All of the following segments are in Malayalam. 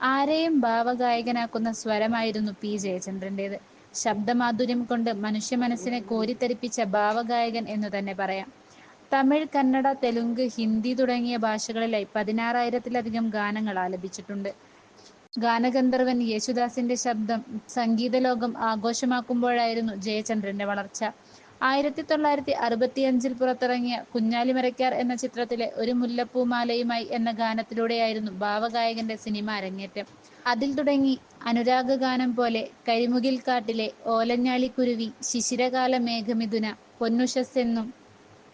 ആരെയും ഭാവഗായകനാക്കുന്ന സ്വരമായിരുന്നു പി ജയചന്ദ്രന്റേത്. ശബ്ദമാധുര്യം കൊണ്ട് മനുഷ്യ മനസ്സിനെ കോരിത്തരിപ്പിച്ച ഭാവഗായകൻ എന്ന് തന്നെ പറയാം. തമിഴ്, കന്നഡ, തെലുങ്ക്, ഹിന്ദി തുടങ്ങിയ ഭാഷകളിലായി പതിനാറായിരത്തിലധികം ഗാനങ്ങൾ ആലപിച്ചിട്ടുണ്ട്. ഗാനഗന്ധർവൻ യേശുദാസിന്റെ ശബ്ദം സംഗീതലോകം ആഘോഷമാക്കുമ്പോഴായിരുന്നു ജയചന്ദ്രന്റെ വളർച്ച. ആയിരത്തി തൊള്ളായിരത്തി അറുപത്തിയഞ്ചിൽ പുറത്തിറങ്ങിയ കുഞ്ഞാലിമരക്കാർ എന്ന ചിത്രത്തിലെ ഒരു മുല്ലപ്പൂമാലയുമായി എന്ന ഗാനത്തിലൂടെയായിരുന്നു ഭാവഗായകന്റെ സിനിമ അരങ്ങേറ്റം. അതിൽ തുടങ്ങി അനുരാഗ ഗാനം പോലെ, കരിമുകിൽ കാട്ടിലെ ഓലഞ്ഞാലിക്കുരുവി, ശിശിരകാല മേഘമിഥുന, പൊന്നുഷസ്സെന്നും,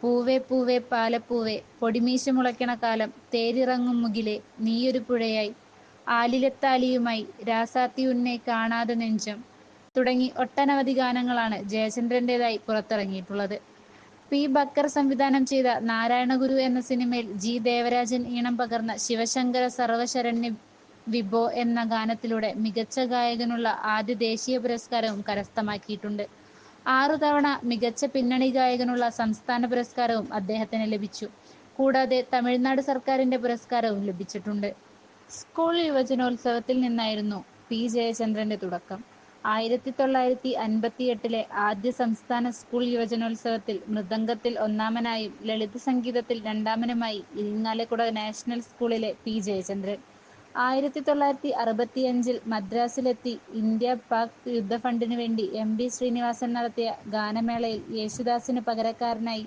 പൂവേ പൂവേ പാലപ്പൂവേ, പൊടിമീശ മുളയ്ക്കണ കാലം, തേരിറങ്ങും മുകിലേ, നീയൊരു പുഴയായി, ആലിലത്താലിയുമായി, രാസാത്തി ഉന്നെ കാണാതെ നെഞ്ചം തുടങ്ങി ഒട്ടനവധി ഗാനങ്ങളാണ് ജയചന്ദ്രന്റേതായി പുറത്തിറങ്ങിയിട്ടുള്ളത്. പി. ബക്കർ സംവിധാനം ചെയ്ത നാരായണഗുരു എന്ന സിനിമയിൽ ജി. ദേവരാജൻ ഈണം പകർന്ന ശിവശങ്കര സർവശരണ്യ വിഭോ എന്ന ഗാനത്തിലൂടെ മികച്ച ഗായകനുള്ള ആദ്യ ദേശീയ പുരസ്കാരവും കരസ്ഥമാക്കിയിട്ടുണ്ട്. ആറു തവണ മികച്ച പിന്നണി ഗായകനുള്ള സംസ്ഥാന പുരസ്കാരവും അദ്ദേഹത്തിന് ലഭിച്ചു. കൂടാതെ തമിഴ്നാട് സർക്കാരിന്റെ പുരസ്കാരവും ലഭിച്ചിട്ടുണ്ട്. സ്കൂൾ യുവജനോത്സവത്തിൽ നിന്നായിരുന്നു പി. ജയചന്ദ്രന്റെ തുടക്കം. ആയിരത്തി തൊള്ളായിരത്തി അൻപത്തിയെട്ടിലെ ആദ്യ സംസ്ഥാന സ്കൂൾ യുവജനോത്സവത്തിൽ മൃദംഗത്തിൽ ഒന്നാമനായും ലളിത സംഗീതത്തിൽ രണ്ടാമനുമായി ഇരിങ്ങാലക്കുട നാഷണൽ സ്കൂളിലെ പി. ജയചന്ദ്രൻ. ആയിരത്തി തൊള്ളായിരത്തി അറുപത്തിയഞ്ചിൽ മദ്രാസിലെത്തി ഇന്ത്യ പാക് യുദ്ധ ഫണ്ടിനു വേണ്ടി എം. ബി. ശ്രീനിവാസൻ നടത്തിയ ഗാനമേളയിൽ യേശുദാസിന് പകരക്കാരനായി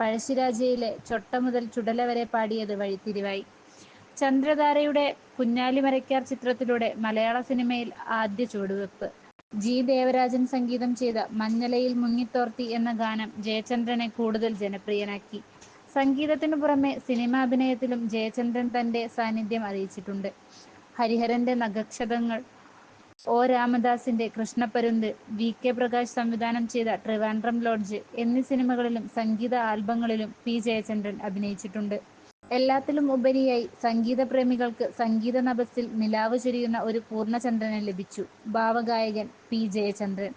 പഴശ്ശിരാജയിലെ ചൊട്ട മുതൽ ചുടല വരെ പാടിയത് വഴിത്തിരിവായി. ചന്ദ്രതാരയുടെ കുഞ്ഞാലിമരയ്ക്കാർ ചിത്രത്തിലൂടെ മലയാള സിനിമയിൽ ആദ്യ ചുവടുവെപ്പ്. ജി. ദേവരാജൻ സംഗീതം ചെയ്ത മഞ്ഞലയിൽ മുങ്ങിത്തോർത്തി എന്ന ഗാനം ജയചന്ദ്രനെ കൂടുതൽ ജനപ്രിയനാക്കി. സംഗീതത്തിനു പുറമേ സിനിമാഭിനയത്തിലും ജയചന്ദ്രൻ തന്റെ സാന്നിധ്യം അറിയിച്ചിട്ടുണ്ട്. ഹരിഹരന്റെ നഖക്ഷതങ്ങൾ, ഒ. രാമദാസിന്റെ കൃഷ്ണപ്പരുന്ത്, വി. കെ. പ്രകാശ് സംവിധാനം ചെയ്ത ട്രിവാൻഡ്രം ലോഡ്ജ് എന്നീ സിനിമകളിലും സംഗീത ആൽബങ്ങളിലും പി. ജയചന്ദ്രൻ അഭിനയിച്ചിട്ടുണ്ട്. എല്ലാത്തിലും ഉപരിയായി സംഗീതപ്രേമികൾക്ക് സംഗീതനഭസ്സിൽ നിലാവ് ചൊരിയുന്ന ഒരു പൂർണചന്ദ്രനെ ലഭിച്ചു. ഭാവഗായകൻ പി. ജയചന്ദ്രൻ.